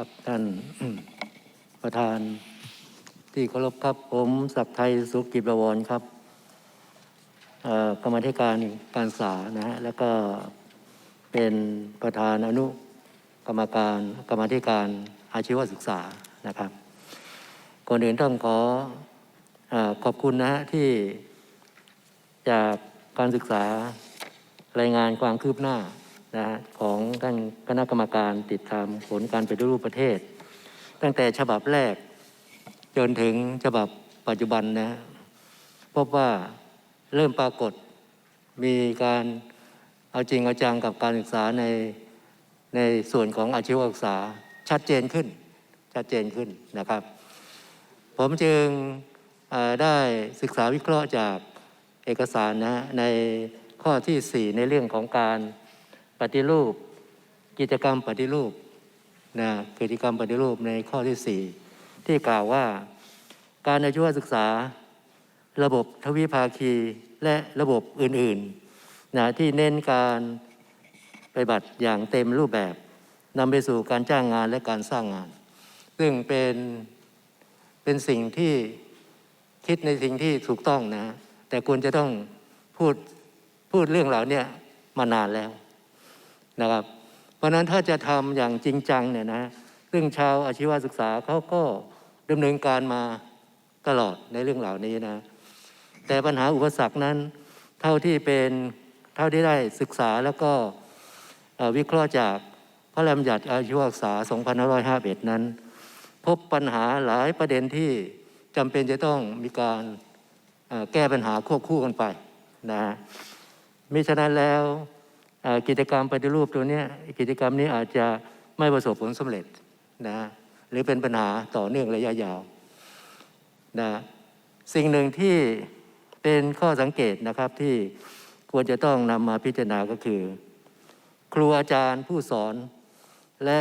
ครับท่านประธานที่เคารพครับผมศักดิ์ไทยสุกิจประวรครับกรรมธิการการศึกษานะฮะแล้วก็เป็นประธานอนุกรรมการกรรมธิการอาชีวศึกษานะครับก่อนอื่นต้องขออขอบคุณนะฮะที่จากการศึกษารายงานความคืบหน้า นะของท่านคณะกรรมการติดตามผลการปฏิรูปประเทศ ตั้งแต่ฉบับแรก จนถึงฉบับปัจจุบันนะพบว่าเริ่มปรากฏมีการเอาจริงเอาจังกับการศึกษาในในส่วนของอาชีวศึกษาชัดเจนขึ้นชัดเจนขึ้นนะครับ ผมจึงได้ศึกษาวิเคราะห์จากเอกสารนะในข้อที่ 4 ในเรื่องของการ ฏิรูป กิจกรรมปฏิรูปนะกิจกรรมปฏิรูปในข้อที่ 4 ที่กล่าวว่าการอาชีวศึกษาระบบทวิภาคีและระบบอื่นๆนะที่เน้นการปฏิบัติอย่างเต็มรูปแบบนำไปสู่การจ้างงานและการสร้างงาน ซึ่งเป็นเป็นสิ่งที่คิดในสิ่งที่ถูกต้องนะ แต่ควรจะต้องพูดพูดเรื่องเหล่านี้มานานแล้ว นะครับ เพราะฉะนั้นถ้าจะทำอย่างจริงจังเนี่ยนะซึ่งชาวอาชีวศึกษาเขาก็ดำเนินการมาตลอดในเรื่องเหล่านี้นะ แต่ปัญหาอุปสรรคนั้นเท่าที่เป็นเท่าที่ได้ศึกษาแล้วก็วิเคราะห์จากพระราชบัญญัติอาชีวศึกษา 2551 นั้น พบปัญหาหลายประเด็นที่จำเป็นจะต้องมีการแก้ปัญหาควบคู่กันไปนะมิฉะนั้นแล้ว กิจกรรมปฏิรูปตัวนี้กิจกรรมนี้อาจจะไม่ประสบผลสำเร็จนะหรือเป็นปัญหาต่อเนื่องระยะยาวนะสิ่งหนึ่งที่เป็นข้อสังเกตนะครับที่ควรจะต้องนำมาพิจารณาก็คือ ครูอาจารย์ผู้สอน และ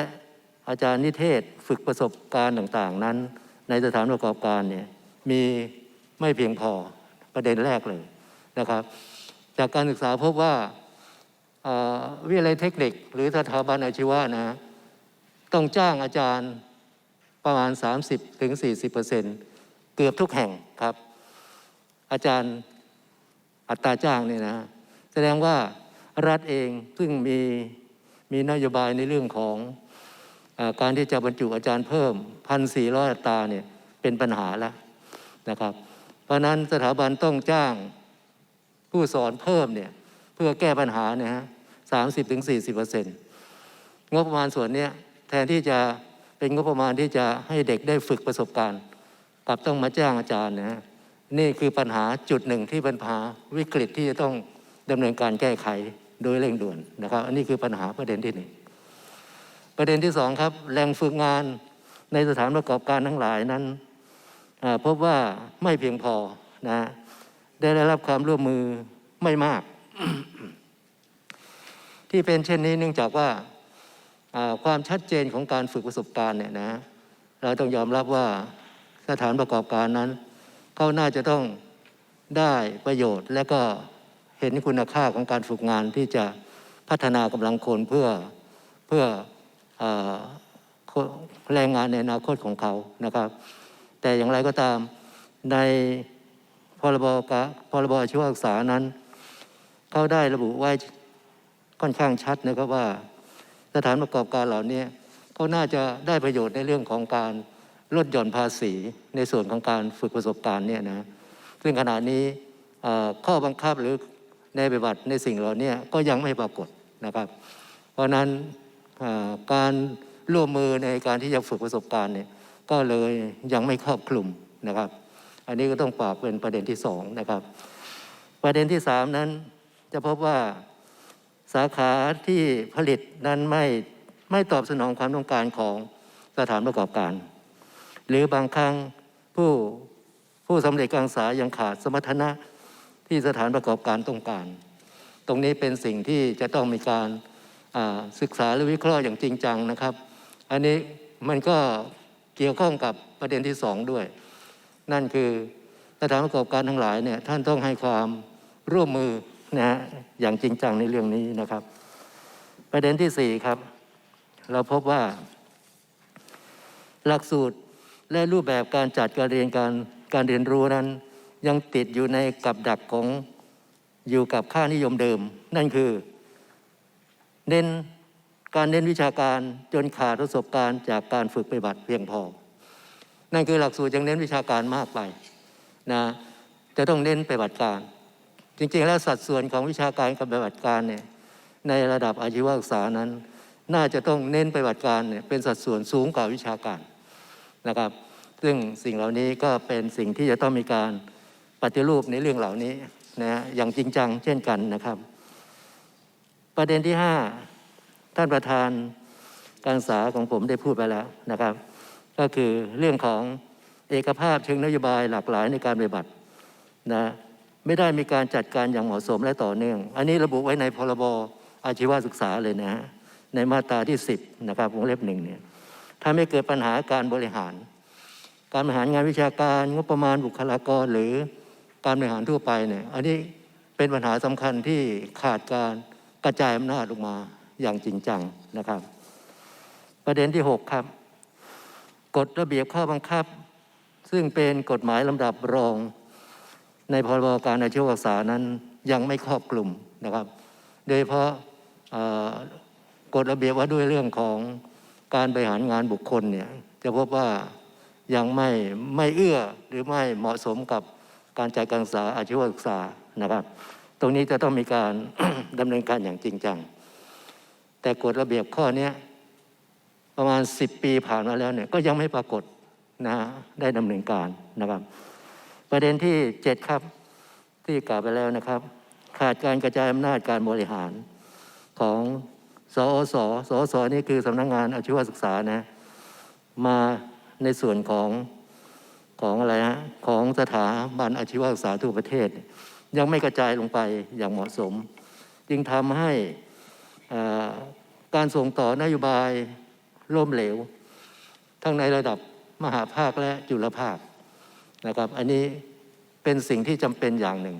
อาจารย์นิเทศฝึกประสบการณ์ต่าง ๆ นั้น ในสถานประกอบการเนี่ยมีไม่เพียงพอประเด็นแรกเลยนะครับ จากการศึกษาพบว่า วิทยาลัยเทคนิค หรือสถาบันอาชีวะนะต้องจ้างอาจารย์ประมาณ 30-40%ถึงเกือบทุกแห่งครับ อาจารย์อัตราจ้างเนี่ยนะ แสดงว่ารัฐเองซึ่งมีมีนโยบายในเรื่องของอการที่จะบรรจุอาจารย์เพิ่ม 1,400อัตราเนี่ยเป็นปัญหาแล้วนะครับ เพราะนั้นสถาบันต้องจ้างผู้สอนเพิ่มเนี่ย เพื่อแก้ปัญหาเนี่ยฮะสามสิบถึงสี่สิบเปอร์เซ็นต์งบประมาณส่วนเนี้ยแทนที่จะเป็นงบประมาณที่จะให้เด็กได้ฝึกประสบการณ์กลับต้องมาจ้างอาจารย์นะฮะนี่คือปัญหาจุดหนึ่งที่เป็นปัญหาวิกฤตที่จะต้องดำเนินการแก้ไขโดยเร่งด่วนนะครับ อันนี้คือปัญหาประเด็นที่หนึ่งประเด็นที่สองครับแหล่งฝึกงานในสถานประกอบการทั้งหลายนั้นพบว่าไม่เพียงพอนะได้รับความร่วมมือไม่มาก ที่เป็นเช่นนี้เนื่องจากว่าความชัดเจนของการฝึกประสบการณ์เนี่ยนะเราต้องยอมรับว่าสถานประกอบการนั้นเขาน่าจะต้องได้ประโยชน์ และก็เห็นคุณค่าของการฝึกงานที่จะพัฒนากำลังคนเพื่อเพื่ออแรงงานในอนาคตของเขานะครับ แต่อย่างไรก็ตามในพรบกพรบอาชีวศึกษานั้น เขาได้ระบุไว้ค่อนข้างชัดนะครับว่า สถานประกอบการเหล่านี้เขาน่าจะได้ประโยชน์ในเรื่องของการลดหย่อนภาษีในส่วนของการฝึกประสบการณ์เนี่ยนะซึ่งขณะนี้ข้อบังคับหรือในปฏิบัติในสิ่งเหล่านี้ก็ยังไม่ปรากฏนะครับ เพราะนั้นการร่วมมือในการที่จะฝึกประสบการณ์เนี่ยก็เลยยังไม่ครอบคลุมนะครับ อันนี้ก็ต้องฝากเป็นประเด็นที่สองนะครับ ประเด็นที่สามนั้น จะพบว่าสาขาที่ผลิตนั้นไม่ไม่ตอบสนองความต้องการของสถานประกอบการ หรือบางครั้งผู้ผู้สำเร็จการศึกษายังขาดสมรรถนะที่สถานประกอบการต้องการ ตรงนี้เป็นสิ่งที่จะต้องมีการศึกษาหรือวิเคราะห์อย่างจริงจังนะครับ อันนี้มันก็เกี่ยวข้องกับประเด็นที่สองด้วย นั่นคือสถานประกอบการทั้งหลายเนี่ยท่านต้องให้ความร่วมมือ นะฮะอย่างจริงจังในเรื่องนี้นะครับ ประเด็นที่สี่ครับ เราพบว่า หลักสูตรและรูปแบบการจัดการเรียนการการเรียนรู้นั้น ยังติดอยู่ในกับดักของอยู่กับค่านิยมเดิม นั่นคือ เน้นการเน้นวิชาการจนขาดประสบการณ์จากการฝึกปฏิบัติเพียงพอ นั่นคือหลักสูตรยังเน้นวิชาการมากไปนะจะต้องเน้นปฏิบัติการ จริงๆ แล้วสัดส่วนของวิชาการกับปฏิบัติการเนี่ยในระดับอาชีวศึกษานั้น น่าจะต้องเน้นปฏิบัติการเนี่ยเป็นสัดส่วนสูงกว่าวิชาการนะครับ ซึ่งสิ่งเหล่านี้ก็เป็นสิ่งที่จะต้องมีการปฏิรูปในเรื่องเหล่านี้นะฮะอย่างจริงจังเช่นกันนะครับ ประเด็นที่ห้าท่านประธานการศึกษาของผมได้พูดไปแล้วนะครับ ก็คือเรื่องของเอกภาพเชิงนโยบายหลากหลายในการปฏิบัตินะ ไม่ได้มีการจัดการอย่างเหมาะสมและต่อเนื่อง อันนี้ระบุไว้ในพรบอาชีวศึกษาเลยนะฮะในมาตราที่ 10นะครับวงเล็บหนึ่งเนี่ยถ้าไม่เกิดปัญหาการบริหาร การบริหารงานวิชาการงบประมาณบุคลากร หรือการบริหารทั่วไปเนี่ยอันนี้เป็นปัญหาสำคัญที่ขาดการกระจายอำนาจลงมาอย่างจริงจังนะครับ ประเด็นที่ 6 ครับกฎระเบียบข้อบังคับ ซึ่งเป็นกฎหมายลำดับรอง ในพรบการอาชีวศึกษานั้นยังไม่ครอบคลุมนะครับ โดยเฉพาะกฎระเบียบว่าด้วยเรื่องของการบริหารงานบุคคลเนี่ยจะพบว่ายังไม่ไม่เอื้อหรือไม่เหมาะสมกับการจัดการศึกษาอาชีวศึกษานะครับ ตรงนี้จะต้องมีการดำเนินการอย่างจริงจัง แต่กฎระเบียบข้อนี้ประมาณ 10 ปีผ่านมาแล้วเนี่ยก็ยังไม่ปรากฏนะได้ดำเนินการนะครับ ประเด็นที่ 7 ครับ ที่กล่าวไปแล้วนะครับ ขาดการกระจายอำนาจการบริหารของสอสสอสนี่คือสำนักงงานอาชีวศึกษานะ มาในส่วนของของอะไรฮะของสถาบันอาชีวศึกษาทั่วประเทศ ยังไม่กระจายลงไปอย่างเหมาะสม จึงทำให้การส่งต่อนโยบายล่มเหลว ทั้งในระดับมหาภาคและจุลภาค นะครับ อันนี้เป็นสิ่งที่จำเป็นอย่างหนึ่ง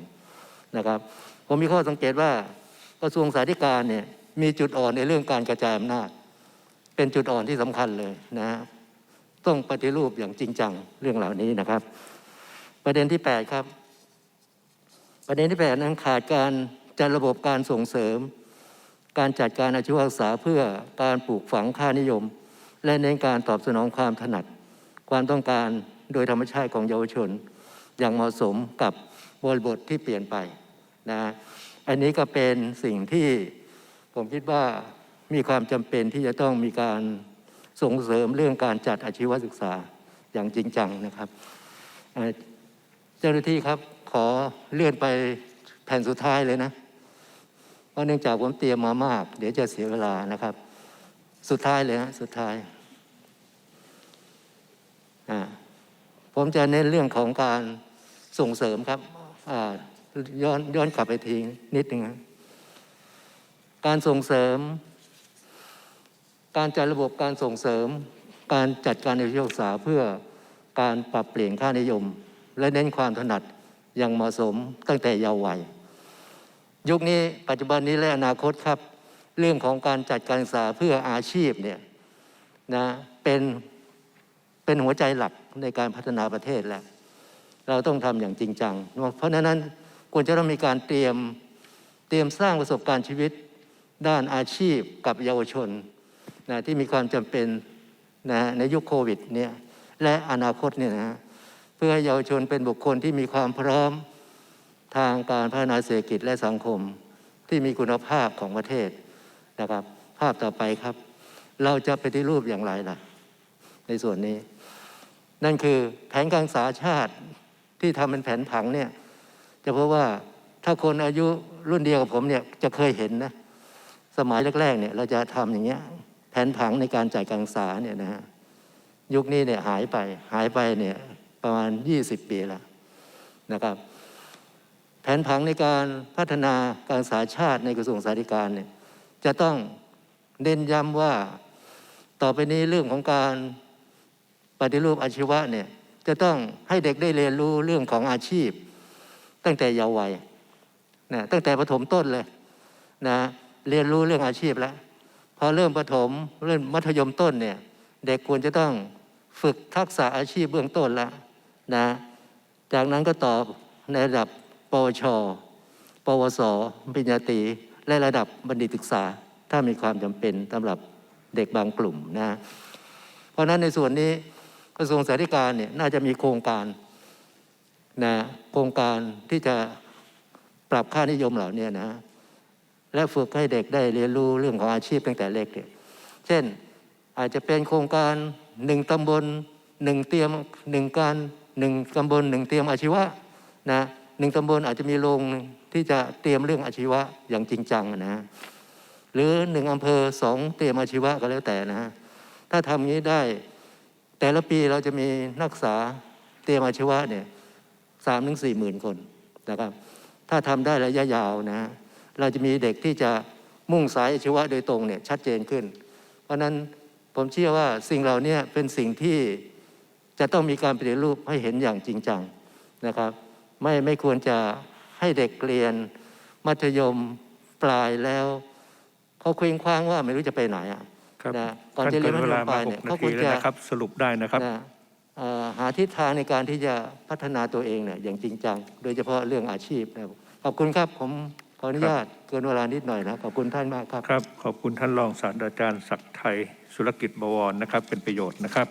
นะครับ ผมมีข้อสังเกตว่ากระทรวงสาธารณสุขเนี่ยมีจุดอ่อนในเรื่องการกระจายอำนาจ เป็นจุดอ่อนที่สำคัญเลยนะฮะต้องปฏิรูปอย่างจริงจังเรื่องเหล่านี้นะครับ ประเด็นที่ 8 ครับ ประเด็นที่8นั้นขาดการจัดระบบการส่งเสริม การจัดการอาชีวศึกษาเพื่อการปลูกฝังค่านิยม และเน้นการตอบสนองความถนัด ความต้องการ โดยธรรมชาติของเยาวชน อย่างเหมาะสมกับบริบทที่เปลี่ยนไปนะอันนี้ก็เป็นสิ่งที่ผมคิดว่ามีความจำเป็นที่จะต้องมีการส่งเสริมเรื่องการจัดอาชีวศึกษาอย่างจริงจังนะครับเอ่อเจ้าหน้าที่ครับขอเลื่อนไปแผ่นสุดท้ายเลยนะ เพราะเนื่องจากผมเตรียมมามาก เดี๋ยวจะเสียเวลานะครับ สุดท้ายเลยฮะสุดท้ายอ่า ผมจะเน้นเรื่องของการส่งเสริมครับย้อนย้อนกลับไปทีนิดนึงการส่งเสริม การจัดระบบการส่งเสริม การจัดการในทยาศึกษาเพื่อการปรับเปลี่ยนค่านิยม และเน้นความถนัดอย่างเหมาะสมตั้งแต่เยาว์วัย ยุคนี้ปัจจุบันนี้และอนาคตครับ เรื่องของการจัดการศึกษาเพื่ออาชีพเนี่ยนะเป็นเป็นหัวใจหลัก ในการพัฒนาประเทศแหล้วเราต้องทำอย่างจริงจัง เพราะฉะนั้นควรจะต้องมีการเตรียมเตรียมสร้างประสบการณ์ชีวิตด้านอาชีพกับเยาวชนนะที่มีความจำเป็นนะในยุคโควิดเนี่ยและอนาคตเนี่ยนะเพื่อให้เยาวชนเป็นบุคคลที่มีความพร้อมทางการพัฒนาเศรษฐกิจและสังคมที่มีคุณภาพของประเทศนะครับ ภาพต่อไปครับ เราจะไปที่รูปอย่างไรล่ะ ในส่วนนี้ นั่นคือแผนการศึกษาชาติที่ทำเป็นแผนผังเนี่ยจะเพบว่าถ้าคนอายุรุ่นเดียวกับผมเนี่ยจะเคยเห็นนะสมัยแรกๆเนี่ยเราจะทำอย่างเงี้ยแผนผังในการจ่ายการศึกษาเนี่ยนะฮะยุคนี้เนี่ยหายไปหายไปเนี่ยประมาณ 20 ปีแล้วนะครับ แผนผังในการพัฒนาการศึกษาชาติในกระทรวงสาธารณสุขเนี่ยจะต้องเน้นย้ำว่าต่อไปนี้เรื่องของการ ปฏิรูปอาชีวะเนี่ยจะต้องให้เด็กได้เรียนรู้เรื่องของอาชีพ ตั้งแต่เยาว์วัยนะตั้งแต่ประถมต้นเลยนะเรียนรู้เรื่องอาชีพแล้วพอเริ่มประถมเริ่มมัธยมต้นเนี่ยเด็กควรจะต้องฝึกทักษะอาชีพเบื้องต้นแล้วนะจากนั้นก็ต่อในระดับปวช ปวส ปริญญาตรีและระดับบัณฑิตศึกษา ถ้ามีความจำเป็นสำหรับเด็กบางกลุ่มนะเพราะฉะนั้นในส่วนนี้ กระทรวงสาธการเนี่ยน่าจะมีโครงการนะโครงการที่จะปรับค่านิยมเหล่านี้นะและฝึกให้เด็กได้เรียนรู้เรื่องของอาชีพตั้งแต่เล็กเนี่ยเช่นอาจจะเป็นโครงการหนึ่งตำบลหนึ่งเตรียมหนึ่งการหนึ่งตำบลหนึ่งเตรียมอาชีวะนะหนึ่งตำบลอาจจะมีโรงที่จะเตรียมเรื่องอาชีวะอย่างจริงจังนะหรือหนึ่งอำเภอสองเตรียมอาชีวะก็แล้วแต่นะถ้าทำงนี้ได้ แต่ละปีเราจะมีนักศึกษาเตรียมอาชีวะเนี่ยสามถึงสี่หมื่นคนนะครับ ถ้าทำได้ระยะยาวนะเราจะมีเด็กที่จะมุ่งสายอาชีวะโดยตรงเนี่ยชัดเจนขึ้น เพราะฉะนั้นผมเชื่อว่าสิ่งเหล่านี้เป็นสิ่งที่จะต้องมีการปฏิรูปให้เห็นอย่างจริงจังนะครับ ไม่ไม่ควรจะให้เด็กเรียนมัธยมปลายแล้วเขาเคว้งคว้างว่าไม่รู้จะไปไหนอะ นะก่อนท่านจะเรีเกิยนนมัธเวยลามปมาลายหเนี่ยกนาเขาคทีวรแล้วจะนะครับสรุปได้นะครับนะเอ่อหาทิศทางในการที่จะพัฒนาตัวเองเนี่ยอย่างจริงจัง โดยเฉพาะเรื่องอาชีพนะครับขอบคุณครับผมขออนุญาตเกินเวลานิดหน่อยนะขอบคุณท่านมากครับครับ ขอบคุณท่านรองศาสตราจารย์ศักดิ์ไทย สุรกิจบวรนะครับ เป็นประโยชน์นะครับ